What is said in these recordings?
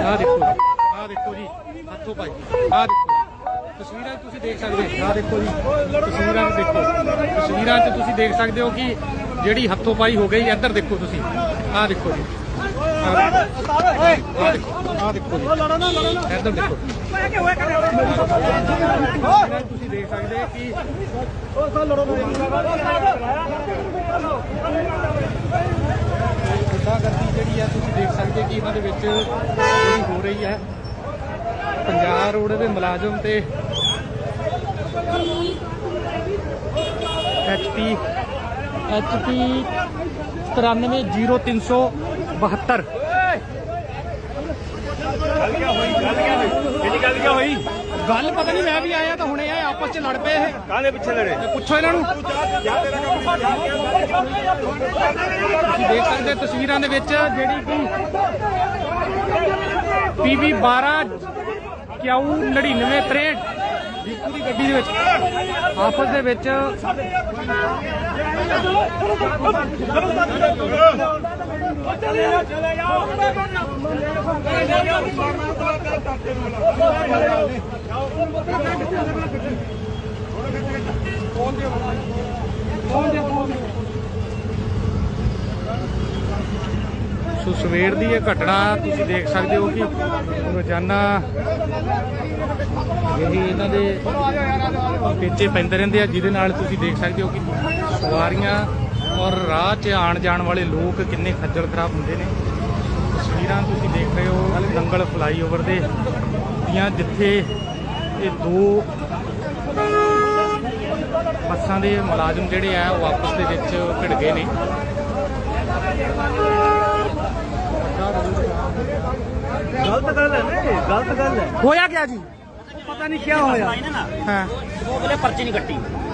ਆਹ ਦੇਖੋ ਆਹ ਦੇਖੋ ਜੀ, ਹੱਥੋਂ ਭਾਈ ਆਹ ਦੇਖੋ ਤਸਵੀਰਾਂ 'ਚ ਤੁਸੀਂ ਦੇਖ ਸਕਦੇ ਹੋ। ਆਹ ਦੇਖੋ ਜੀ, ਤਸਵੀਰਾਂ 'ਚ ਦੇਖੋ। ਤਸਵੀਰਾਂ 'ਚ ਤੁਸੀਂ ਦੇਖ ਸਕਦੇ ਹੋ ਕਿ ਜਿਹੜੀ ਹੱਥੋਂ ਪਾਈ ਹੋ ਗਈ, ਇੱਧਰ ਦੇਖੋ ਤੁਸੀਂ। ਆਹ ਦੇਖੋ ਜੀ। ਆਹ ਦੇਖੋ। ਆਹ ਦੇਖੋ ਜੀ। ਇੱਧਰ ਦੇਖੋ। ਤੁਸੀਂ ਦੇਖ ਸਕਦੇ ਹੋ ਕਿ ਗੁੰਡਾਗਰਦੀ ਜਿਹੜੀ ਹੈ ਤੁਸੀਂ ਦੇਖ ਸਕਦੇ ਹੋ ਕਿ ਇਹਨਾਂ ਦੇ ਵਿੱਚ ਜਿਹੜੀ ਹੋ ਰਹੀ ਹੈ ਪੰਜਾਬ ਰੋਡ ਦੇ ਮੁਲਾਜ਼ਮ ਤੇ ਐਚਪੀ ਐਚਪੀ 93072 ਕਿਹੜੀ ਗੱਲ ਕਿਆ ਹੋਈ? ਗੱਲ ਪਤਾ ਨਹੀਂ ਮੈਂ ਵੀ ਆਇਆ ਤਾਂ ਹੁਣੇ ਆਏ ਆਪਸ ਚ ਲੜ ਪਏ ਇਹ। ਕਾਹਦੇ ਪਿੱਛੇ ਲੜੇ? ਪੁੱਛੋ ਇਹਨਾਂ ਨੂੰ। ਤੁਸੀਂ ਦੇਖ ਸਕਦੇ ਹੋ ਤਸਵੀਰਾਂ ਦੇ ਵਿੱਚ ਜਿਹੜੀ ਕਿ ਪੀਵੀ 12 ਕਿਉ 9963 ਦੀਪੂ ਦੀ ਗੱਡੀ ਦੇ ਵਿੱਚ ਆਪਸ ਦੇ ਵਿੱਚ ਸੋ ਸਵੇਰ ਦੀ ਇਹ ਘਟਨਾ ਤੁਸੀਂ ਦੇਖ ਸਕਦੇ ਹੋ ਕਿ ਰੋਜ਼ਾਨਾ ਇਹੀ ਇਹਨਾਂ ਦੇ ਪੇਚੇ ਪੈਂਦੇ ਰਹਿੰਦੇ ਆ, ਜਿਹਦੇ ਨਾਲ ਤੁਸੀਂ ਦੇਖ ਸਕਦੇ ਹੋ ਕਿ ਸਵਾਰੀਆਂ ਔਰ ਰਾਹ 'ਚ ਆਣ ਜਾਣ ਵਾਲੇ ਲੋਕ ਕਿੰਨੇ ਖੱਜਲ ਖਰਾਬ ਹੁੰਦੇ ਨੇ। ਤਸਵੀਰਾਂ ਤੁਸੀਂ ਦੇਖ ਰਹੇ ਹੋ ਨੰਗਲ ਫਲਾਈਓਵਰ ਦੇ। ਲੱਗੀਆਂ ਜਿੱਥੇ ਇਹ ਦੋ ਬੱਸਾਂ ਦੇ ਮੁਲਾਜ਼ਮ ਜਿਹੜੇ ਆ ਉਹ ਆਪਸ ਦੇ ਵਿੱਚ ਭਿੜ ਗਏ ਨੇ। ਗਲਤ ਗੱਲ ਹੈ ਨਾ ਗਲਤ ਗੱਲ ਹੈ। ਹੋਇਆ ਕਿਆ ਜੀ? ਪਤਾ ਨਹੀਂ ਕੀ ਹੋਇਆ। ਹਾਂ। ਉਹ ਬਲੇ ਪਰਚੀ ਨਹੀਂ ਕੱਟੀ।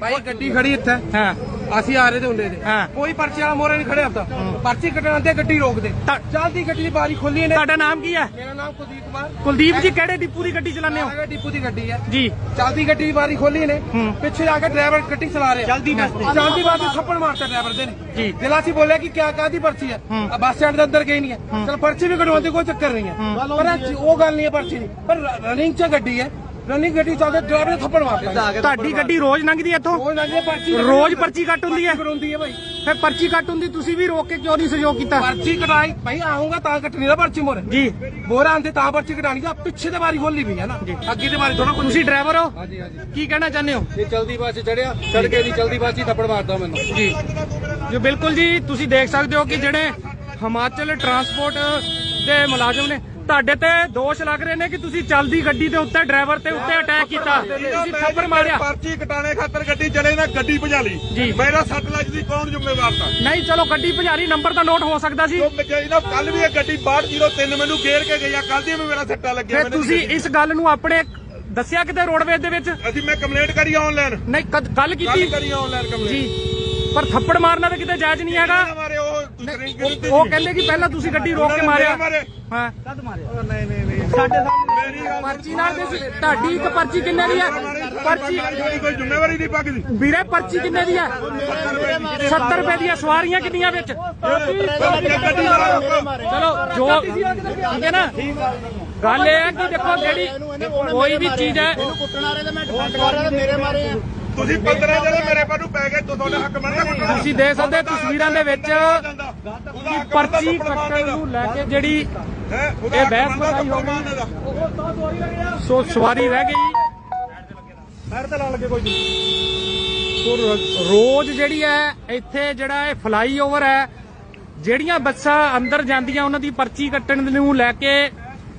ਭਾਈ ਗੱਡੀ ਖੜੀ ਇੱਥੇ। ਹਾਂ। ਅਸੀਂ ਆ ਰਹੇ ਤੇ ਹੁੰਦੇ ਨੇ ਹਾਂ। ਕੋਈ ਪਰਚੀ ਵਾਲਾ ਮੋਰੇ ਨਹੀਂ ਖੜਿਆ ਹੁੰਦਾ ਪਰਚੀ ਕੱਟਣ ਆਂਦੇ ਗੱਡੀ ਰੋਕ ਦੇ ਤਾਂ- ਚੱਲਦੀ ਗੱਡੀ ਦੀ ਬਾਰੀ ਖੋਲੀ ਨੇ ਤੁਹਾਡਾ ਨਾਮ ਕੀ ਹੈ? ਮੇਰਾ ਨਾਮ ਕੁਲਦੀਪ ਕੁਮਾਰ ਕੁਲਦੀਪ ਜੀ ਕਿਹੜੇ ਡਿਪੂ ਦੀ ਗੱਡੀ ਚਲਾਉਂਦੇ ਹੋ? ਆਗਾ ਡਿਪੂ ਦੀ ਗੱਡੀ ਹੈ। ਜੀ। ਚੱਲਦੀ ਗੱਡੀ ਦੀ ਬਾਰੀ ਖੋਲੀ ਨੇ ਹੂੰ। ਪਿੱਛੇ ਆ ਕੇ ਡਰਾਈਵਰ ਗੱਡੀ ਚਲਾ ਰਿਹਾ। ਜਲਦੀ ਬੱਸ ਤੇ। ਚੱਲਦੀ ਬੱਸ ਤੇ ਥੱਪੜ ਮਾਰਤਾ ਡਰਾਈਵਰ ਦੇ ਜੀ। ਨੇ ਦਿਲਾਂ ਸੀ ਬੋਲਿਆ ਕਿ ਕਿਆ ਕਾਦੀ ਪਰਚੀ ਹੈ? ਹੂੰ। ਆ ਬੱਸ ਸਟੈਂਡ ਦੇ ਅੰਦਰ ਗਈ ਨਹੀਂ ਹੈ। ਚਲ ਪਰਚੀ ਵੀ ਕਢਵਾਉਂਦੇ ਕੋਈ ਚੱਕਰ ਨਹੀਂ ਹੈ। ਪਰ ਉਹ ਗੱਲ ਨਹੀਂ ਹੈ ਪਰਚੀ ਦੀ। ਪਰ ਰਨਿੰਗ 'ਚ ਗੱਡੀ ਹੈ। ਰਨਿੰਗ ਗੱਡੀ ਚੱਲਦੇ ਡਰਾਈਵਰ ਨੇ ਥੱਪੜ ਮਾਰਤਾ ਤੁਹਾਡੀ ਗੱਡੀ ਰੋਜ਼ ਲੰਘਦੀ ਹੈ ਇੱਥੋਂ? ਉਹ ਲੰਘੇ ਪਰਚੀ ਰੋਜ਼ ਪਰਚੀ ਕੱਟ ਹੁੰਦੀ ਹੈ ਕਰਾਉਂਦੀ ਹੈ ਭਾਈ। ਫਿਰ ਪਰਚੀ ਕੱਟ ਹੁੰਦੀ ਤੁਸੀਂ ਵੀ ਰੋਕ ਕੇ ਕਿਉਂ ਨਹੀਂ ਸਹਿਯੋਗ ਕੀਤਾ? ਪਰਚੀ ਕਟਾਈ ਭਾਈ ਆਉਂਗਾ ਤਾਂ ਕੱਟਣੀ ਨਾ ਪਰਚੀ ਮੋਰੇ। ਜੀ। ਮੋਰਾ ਆਂਦੇ ਤਾਂ ਪਰਚੀ ਕਟਾਣੀ ਦਾ ਪਿੱਛੇ ਤੇ ਬਾਰੀ ਖੋਲੀ ਵੀ ਹੈ ਨਾ। ਅੱਗੇ ਤੇ ਬਾਰੀ ਥੋੜਾ ਤੁਸੀਂ ਡਰਾਈਵਰ ਹੋ? ਹਾਂਜੀ ਹਾਂਜੀ। ਕੀ ਕਹਿਣਾ ਚਾਹੁੰਦੇ ਹੋ? ਇਹ ਚਲਦੀ ਬੱਸ ਚੜਿਆ ਚੜ ਕੇ ਦੀ ਚਲਦੀ ਬੱਸ ਹੀ ਥੱਪੜ ਮਾਰਦਾ ਮੈਨੂੰ। ਜੀ। ਜੋ ਬਿਲਕੁਲ ਜੀ ਤੁਸੀਂ ਦੇਖ ਸਕਦੇ ਹੋ ਕਿ ਜਿਹੜੇ ਹਿਮਾਚਲ ਟਰਾਂਸਪੋਰਟ ਦੇ ਮੁਲਾਜ਼ਮ ਨੇ ਤੁਹਾਡੇ ਤੇ ਦੋਸ਼ ਲੱਗ ਰਹੇ ਨੇ ਕਿ ਤੁਸੀਂ ਚੱਲਦੀ ਗੱਡੀ ਦੇ ਉੱਤੇ ਡਰਾਈਵਰ ਤੇ ਉੱਤੇ ਅਟੈਕ ਕੀਤਾ। ਤੁਸੀਂ ਥੱਪੜ ਮਾਰਿਆ। ਪਰਚੀ ਕਟਾਣੇ ਖਾਤਰ ਗੱਡੀ ਚਲੇ ਨਾ ਗੱਡੀ ਭਜਾ ਲਈ। ਮੇਰਾ ਸੱਟ ਲੱਗ ਦੀ ਕੌਣ ਜ਼ਿੰਮੇਵਾਰ ਤਾਂ? ਨਹੀਂ ਚਲੋ ਗੱਡੀ ਭਜਾਰੀ ਨੰਬਰ ਤਾਂ ਨੋਟ ਹੋ ਸਕਦਾ ਸੀ। ਨਾ ਕੱਲ ਵੀ ਇਹ ਗੱਡੀ 6203 ਮੈਨੂੰ ਘੇਰ ਕੇ ਗਈ ਆ ਕੱਲ ਦੀ ਵੀ ਮੇਰਾ ਸੱਟਾ ਲੱਗਿਆ ਫਿਰ ਤੁਸੀਂ ਇਸ ਗੱਲ ਨੂੰ ਆਪਣੇ ਦੱਸਿਆ ਕਿਤੇ ਰੋਡਵੇਜ਼ ਦੇ ਵਿੱਚ? ਅਸੀਂ ਮੈਂ ਕੰਪਲੇਂਟ ਕਰੀ ਆਨਲਾਈਨ ਨਹੀਂ ਗੱਲ ਕੱਲ ਕੀਤੀ? ਕਰੀ ਆਨਲਾਈਨ ਕੰਪਲੇਂਟ ਜੀ। ਪਰ ਥੱਪੜ ਮਾਰਨਾ ਤਾਂ ਕਿਤੇ ਜਾਇਜ਼ ਨਹੀਂ ਹੈਗਾ। ਉਹ ਕਹਿੰਦੇ ਕਿ ਪਹਿਲਾਂ ਤੁਸੀਂ ਗੱਡੀ ਰੋਕ ਕੇ ਮਾਰਿਆ। ਮਾਰੇ। ਹਾਂ? ਕਦ ਮਾਰਿਆ। ਨਹੀਂ ਨਹੀਂ ਨਹੀਂ। ਸਾਡੇ ਸਾਹਮਣੇ ਮੇਰੀ ਗੱਲ ਪਰਚੀ ਨਾਲ ਦੇ ਤੁਹਾਡੀ ਇੱਕ ਪਰਚੀ ਕਿੰਨੇ ਦੀ ਹੈ ਪਰਚੀ ਤੁਹਾਡੀ ਕੋਈ ਜ਼ਿੰਮੇਵਾਰੀ ਨਹੀਂ ਪੱਕਦੀ। ਵੀਰੇ ਪਰਚੀ ਕਿੰਨੇ ਦੀ ਹੈ 70 ਰੁਪਏ ਦੀਆਂ ਸਵਾਰੀਆਂ ਕਿੰਨੀਆਂ ਵਿੱਚ? ਗੱਡੀ ਵਾਲਾ ਰੋਕੋ। ਚਲੋ ਜੋ ਠੀਕ ਹੈ ਨਾ? ਗੱਲ ਇਹ ਹੈ ਕਿ ਦੇਖੋ ਜਿਹੜੀ ਕੋਈ ਵੀ ਚੀਜ਼ ਹੈ ਤੁਸੀਂ 15 ਜਿਹੜੇ ਮੇਰੇ ਪਾ ਨੂੰ ਪੈ ਗਏ ਤੋ ਤੁਹਾਡਾ ਹੱਕ ਬਣਦਾ ਕੁੱਟਣ ਦਾ। ਤੁਸੀਂ ਦੇਖ ਸਕਦੇ ਤਸਵੀਰਾਂ ਦੇ ਵਿੱਚ ਪਰਚੀ ਕੱਟਣ ਨੂੰ ਲੈ ਕੇ ਜਿਹੜੀ ਇਹ ਬਹਿਸ ਬਣਦਾ ਵਧਾਈ ਹੋ ਗਈ। ਸੋ ਸਵਾਰੀ ਰਹਿ ਗਈ। ਪੈਰ ਤੇ ਲਾ ਲੱਗੇ ਕੋਈ ਸੋ ਰੋਜ਼ ਜਿਹੜੀ ਹੈ ਇੱਥੇ ਜਿਹੜਾ ਇਹ ਫਲਾਈਓਵਰ ਹੈ ਜਿਹੜੀਆਂ ਬੱਸਾਂ ਅੰਦਰ ਜਾਂਦੀਆਂ ਉਹਨਾਂ ਦੀ ਪਰਚੀ ਕੱਟਣ ਨੂੰ ਲੈ ਕੇ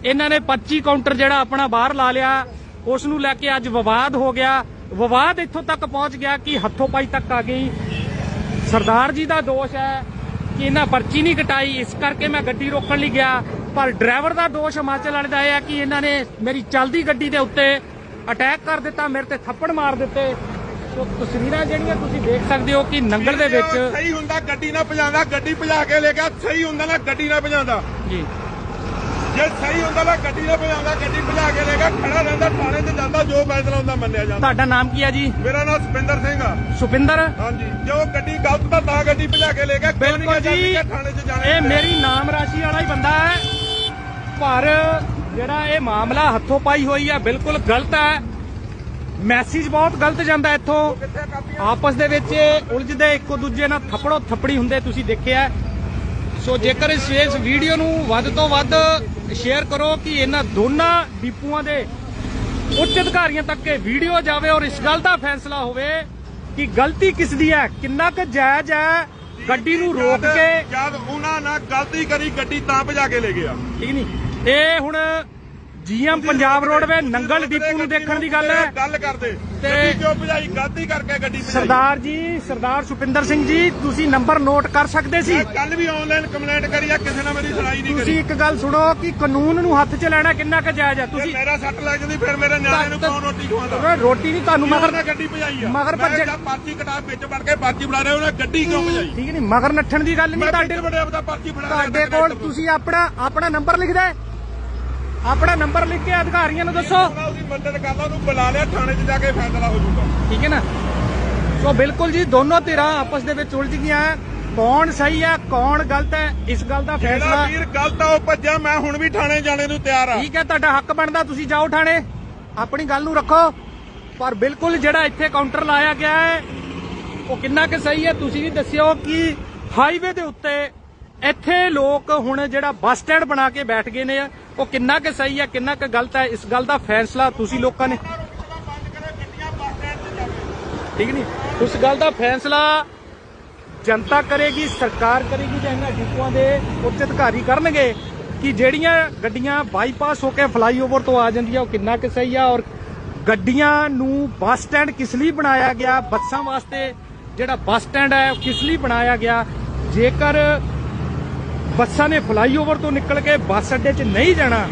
ਇਹਨਾਂ ਨੇ ਪਰਚੀ ਕਾਊਂਟਰ ਜਿਹੜਾ ਆਪਣਾ ਬਾਹਰ ਲਾ ਲਿਆ। ਉਸ ਨੂੰ ਲੈ ਕੇ ਅੱਜ ਵਿਵਾਦ ਹੋ ਗਿਆ। ਵਿਵਾਦ ਇੱਥੋਂ ਤੱਕ ਪਹੁੰਚ ਗਿਆ ਕਿ ਹੱਥੋਂ ਪਾਈ ਤੱਕ ਆ ਗਈ। ਸਰਦਾਰ ਜੀ ਦਾ ਦੋਸ਼ ਹੈ ਕਿ ਇਹਨਾਂ ਪਰਚੀ ਨਹੀਂ ਕਟਾਈ। ਇਸ ਕਰਕੇ ਮੈਂ ਗੱਡੀ ਰੋਕਣ ਲਈ ਗਿਆ। ਪਰ ਡਰਾਈਵਰ ਦਾ ਦੋਸ਼ ਹਿਮਾਚਲ ਵਾਲੇ ਦਾ ਇਹ ਹੈ ਕਿ ਇਹਨਾਂ ਨੇ ਮੇਰੀ ਚੱਲਦੀ ਗੱਡੀ ਦੇ ਉੱਤੇ ਅਟੈਕ ਕਰ ਦਿੱਤਾ ਮੇਰੇ ਤੇ ਥੱਪੜ ਮਾਰ ਦਿੱਤੇ। ਸੋ ਤਸਵੀਰਾਂ ਜਿਹੜੀਆਂ ਤੁਸੀਂ ਦੇਖ ਸਕਦੇ ਹੋ ਕਿ ਨੰਗਲ ਦੇ ਵਿੱਚ ਸਹੀ ਹੁੰਦਾ ਗੱਡੀ ਨਾ ਭਜਾਉਂਦਾ ਗੱਡੀ ਭਜਾ ਕੇ ਲੈ ਗਿਆ ਸਹੀ ਹੁੰਦਾ ਨਾ ਗੱਡੀ ਨਾ ਭਜਾਉਂਦਾ। ਜੀ। ਜੇ ਸਹੀ ਹੁੰਦਾ ਨਾ ਗੱਡੀ ਨਾ ਭਜਾਉਂਦਾ ਗੱਡੀ ਭਜਾ ਕੇ ਲੈ ਗਿਆ ਖੜਾ ਰਹਿੰਦਾ ਥਾਣੇ ਤੇ ਜਾਂਦਾ ਜੋ ਫੈਸਲਾ ਹੁੰਦਾ ਮੰਨਿਆ ਜਾਂਦਾ। ਤੁਹਾਡਾ ਨਾਮ ਕੀ ਹੈ ਜੀ? ਮੇਰਾ ਨਾਮ ਸੁਪਿੰਦਰ ਸਿੰਘ ਆ। ਸੁਪਿੰਦਰ ਹਾਂਜੀ। ਜੇ ਉਹ ਗੱਡੀ ਗਲਤ ਤਾਂ ਤਾਂ ਗੱਡੀ ਭਜਾ ਕੇ ਲੈ ਗਿਆ ਕਿਉਂ ਨਹੀਂ ਗਿਆ ਥਾਣੇ 'ਚ ਜਾਣੇ ਇਹ ਮੇਰੀ ਨਾਮ ਰਾਸ਼ੀ ਵਾਲਾ ਹੀ ਬੰਦਾ ਹੈ। ਪਰ ਜਿਹੜਾ ਇਹ ਮਾਮਲਾ ਹੱਥੋਂ ਪਾਈ ਹੋਈ ਹੈ ਬਿਲਕੁਲ ਗਲਤ ਹੈ ਮੈਸੇਜ ਬਹੁਤ ਗਲਤ ਜਾਂਦਾ ਇੱਥੋਂ। ਆਪਸ ਦੇ ਵਿੱਚ ਉਲਝਦੇ ਇੱਕੋ ਦੂਜੇ ਨਾਲ ਥੱਪੜੋ ਥੱਪੜੀ ਹੁੰਦੇ ਤੁਸੀਂ ਦੇਖਿਆ। ਸੋ ਜੇਕਰ ਇਸ ਇਸ ਵੀਡੀਓ ਨੂੰ ਵੱਧ ਤੋਂ ਵੱਧ ਸ਼ੇਅਰ ਕਰੋ ਕਿ ਇਹਨਾਂ ਦੋਨਾਂ ਡਿਪੂਆਂ ਦੇ ਉੱਚ ਅਧਿਕਾਰੀਆਂ ਤੱਕ ਇਹ ਵੀਡੀਓ ਜਾਵੇ ਔਰ ਇਸ ਗੱਲ ਦਾ ਫੈਸਲਾ ਹੋਵੇ ਕਿ ਗਲਤੀ ਕਿਸ ਦੀ ਹੈ ਕਿੰਨਾ ਕੁ ਜਾਇਜ਼ ਹੈ ਗੱਡੀ ਨੂੰ ਰੋਕ ਕੇ ਜਦ ਉਹਨਾਂ ਨਾਲ ਗਲਤੀ ਕਰੀ ਗੱਡੀ ਤਾਂ ਭਜਾ ਕੇ ਲੈ ਗਿਆ। ਠੀਕ ਨਹੀਂ? ਇਹ ਹੁਣ GM Punjab roadway Nangal depot ਨੂੰ ਦੇਖਣ ਦੀ ਗੱਲ ਹੈ। ਗੱਲ ਕਰਦੇ। ਤੇ- ਗੱਡੀ ਕਿਉਂ ਭਜਾਈ ਗਲਤੀ ਕਰਕੇ ਗੱਡੀ ਭਜਾਈ। ਸਰਦਾਰ ਜੀ ਸਰਦਾਰ ਸੁਪਿੰਦਰ ਸਿੰਘ ਜੀ ਤੁਸੀਂ ਨੰਬਰ ਨੋਟ ਕਰ ਸਕਦੇ ਸੀ। ਕੱਲ ਵੀ ਆਨਲਾਈਨ ਕੰਪਲੇਂਟ ਕਰੀ ਆ ਕਿਸੇ ਨੇ ਮੇਰੀ ਸੁਣਾਈ ਨਹੀਂ ਤੁਸੀਂ ਕਰੀ। ਇੱਕ ਗੱਲ ਸੁਣੋ ਕਿ ਕਾਨੂੰਨ ਨੂੰ ਹੱਥ 'ਚ ਲੈਣਾ ਕਿੰਨਾ ਕੁ ਜਾਇਜ਼ ਹੈ? ਤੁਸੀਂ ਮੇਰਾ ਸੱਟ ਲੱਗ ਜਾਂਦੀ ਫਿਰ ਮੇਰੇ ਨਿਆਣੇ ਨੂੰ ਕੌਣ ਰੋਟੀ ਖਵਾਉਂਦਾ? ਰੋਟੀ ਨਹੀਂ ਤੁਹਾਨੂੰ ਮਗਰ ਗੱਡੀ ਭਜਾਈ ਆ। ਮਗਰ ਜਦ ਪਰਚੀ ਕਟਾ ਵਿੱਚ ਵੜ ਕੇ ਪਰਚੀ ਫੜਾ ਰਹੇ ਉਹਨੇ ਗੱਡੀ ਕਿਉਂ ਭਜਾਈ? ਠੀਕ ਨਹੀਂ ਮਗਰ ਨੱਠਣ ਦੀ ਗੱਲ ਨਹੀਂ ਤੁਹਾਡੇ ਤੁਹਾਡੇ ਕੋਲ ਤੁਸੀਂ ਆਪਣਾ ਆਪਣਾ ਨੰਬਰ ਲਿਖਦਾ? ਆਪਣਾ ਨੰਬਰ ਲਿਖ ਕੇ ਅਧਿਕਾਰੀਆਂ ਨੂੰ ਦੱਸੋ। ਉਹਦੀ ਮਦਦ ਕਰ ਲਾ ਉਹਨੂੰ ਬੁਲਾ ਲਿਆ ਥਾਣੇ 'ਚ ਜਾ ਕੇ ਫੈਸਲਾ ਹੋ ਜਾਊਗਾ। ਠੀਕ ਹੈ ਨਾ? ਸੋ ਬਿਲਕੁਲ ਜੀ ਦੋਨੋਂ ਧਿਰਾਂ ਆਪਸ ਦੇ ਵਿੱਚ ਉਲਝ ਗਈਆਂ। ਕੌਣ ਸਹੀ ਹੈ ਕੌਣ ਗਲਤ ਹੈ ਇਸ ਗੱਲ ਦਾ ਜਿਹੜਾ ਫੈਸਲਾ ਵੀਰ ਗਲਤ ਆ ਉਹ ਭੱਜਿਆ ਮੈਂ ਹੁਣ ਵੀ ਥਾਣੇ ਜਾਣੇ ਨੂੰ ਤਿਆਰ ਆ। ਠੀਕ ਹੈ ਤੁਹਾਡਾ ਹੱਕ ਬਣਦਾ ਤੁਸੀਂ ਜਾਓ ਥਾਣੇ। ਆਪਣੀ ਗੱਲ ਨੂੰ ਰੱਖੋ। ਪਰ ਬਿਲਕੁਲ ਜਿਹੜਾ ਇੱਥੇ ਕਾਊਂਟਰ ਲਾਇਆ ਗਿਆ ਹੈ ਉਹ ਕਿੰਨਾ ਕੁ ਸਹੀ ਹੈ ਤੁਸੀਂ ਵੀ ਦੱਸਿਓ ਕਿ ਹਾਈਵੇ ਦੇ ਉੱਤੇ ਇੱਥੇ ਲੋਕ ਹੁਣ ਜਿਹੜਾ ਬੱਸ ਸਟੈਂਡ ਬਣਾ ਕੇ ਬੈਠ ਗਏ ਨੇ ਉਹ ਕਿੰਨਾ ਕੁ ਸਹੀ ਹੈ ਕਿੰਨਾ ਕੁ ਗਲਤ ਹੈ ਇਸ ਗੱਲ ਦਾ ਫੈਸਲਾ ਤੁਸੀਂ ਲੋਕਾਂ ਨੇ ਠੀਕ ਨਹੀਂ? ਉਸ ਗੱਲ ਦਾ ਫੈਸਲਾ ਜਨਤਾ ਕਰੇਗੀ, ਸਰਕਾਰ ਕਰੇਗੀ ਜਾਂ ਇਹਨਾਂ ਡਿਪੂਆਂ ਦੇ ਉੱਚ ਅਧਿਕਾਰੀ ਕਰਨਗੇ ਕਿ ਜਿਹੜੀਆਂ ਗੱਡੀਆਂ ਬਾਈਪਾਸ ਹੋ ਕੇ ਫਲਾਈਓਵਰ ਤੋਂ ਆ ਜਾਂਦੀਆਂ, ਉਹ ਕਿੰਨਾ ਕੁ ਸਹੀ ਆ ਔਰ ਗੱਡੀਆਂ ਨੂੰ ਬੱਸ ਸਟੈਂਡ ਕਿਸ ਲਈ ਬਣਾਇਆ ਗਿਆ, ਬੱਸਾਂ ਵਾਸਤੇ ਜਿਹੜਾ ਬੱਸ ਸਟੈਂਡ ਹੈ, ਉਹ ਕਿਸ ਲਈ ਬਣਾਇਆ ਗਿਆ? ਜੇਕਰ ਬੱਸਾਂ ਨੇ ਫਲਾਈਓਵਰ ਤੋਂ ਨਿਕਲ ਕੇ ਬੱਸ ਅੱਡੇ 'ਚ ਨਹੀਂ ਜਾਣਾ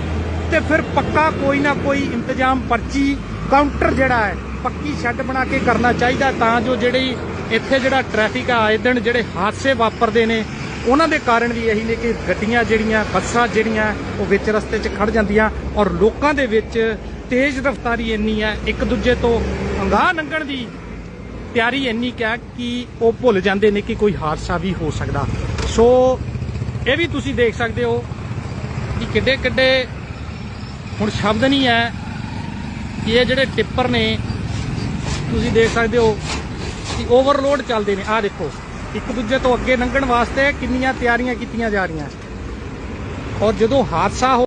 ਤੇ ਫਿਰ ਪੱਕਾ ਕੋਈ ਨਾ ਕੋਈ ਇੰਤਜ਼ਾਮ ਪਰਚੀ ਕਾਊਂਟਰ ਜਿਹੜਾ ਹੈ, ਪੱਕੀ ਸ਼ੈੱਡ ਬਣਾ ਕੇ ਕਰਨਾ ਚਾਹੀਦਾ ਤਾਂ ਜੋ ਜਿਹੜੀ ਇੱਥੇ ਜਿਹੜਾ ਟ੍ਰੈਫਿਕ ਆ, ਆਏ ਦਿਨ ਜਿਹੜੇ ਹਾਦਸੇ ਵਾਪਰਦੇ ਨੇ, ਉਹਨਾਂ ਦੇ ਕਾਰਨ ਵੀ ਇਹੀ ਨੇ ਕਿ ਗੱਡੀਆਂ ਜਿਹੜੀਆਂ, ਬੱਸਾਂ ਜਿਹੜੀਆਂ, ਉਹ ਵਿੱਚ ਰਸਤੇ 'ਚ ਖੜ ਜਾਂਦੀਆਂ ਔਰ ਲੋਕਾਂ ਦੇ ਵਿੱਚ ਤੇਜ਼ ਰਫ਼ਤਾਰੀ ਇੰਨੀ ਹੈ, ਇੱਕ ਦੂਜੇ ਤੋਂ ਅੰਗਾਹ ਲੰਘਣ ਦੀ ਤਿਆਰੀ ਇੰਨੀ ਕਿਆ ਕਿ ਉਹ ਭੁੱਲ ਜਾਂਦੇ ਨੇ ਕਿ ਕੋਈ ਹਾਦਸਾ ਵੀ ਹੋ ਸਕਦਾ। ਸੋ ਇਹ ਵੀ ਤੁਸੀਂ ਦੇਖ ਸਕਦੇ ਹੋ ਕਿ ਕਿੱਡੇ ਕਿੱਡੇ ਹੁਣ ਸ਼ਬਦ ਨਹੀਂ ਹੈ ਕਿ ਇਹ ਜਿਹੜੇ ਟਿੱਪਰ ਨੇ, ਤੁਸੀਂ ਦੇਖ ਸਕਦੇ ਹੋ ਕਿ ਓਵਰਲੋਡ ਚੱਲਦੇ ਨੇ। ਆਹ ਦੇਖੋ, ਇੱਕ ਦੂਜੇ ਤੋਂ ਅੱਗੇ ਲੰਘਣ ਵਾਸਤੇ ਕਿੰਨੀਆਂ ਤਿਆਰੀਆਂ ਕੀਤੀਆਂ ਜਾ ਰਹੀਆਂ। ਔਰ ਜਦੋਂ ਹਾਦਸਾ ਹੋ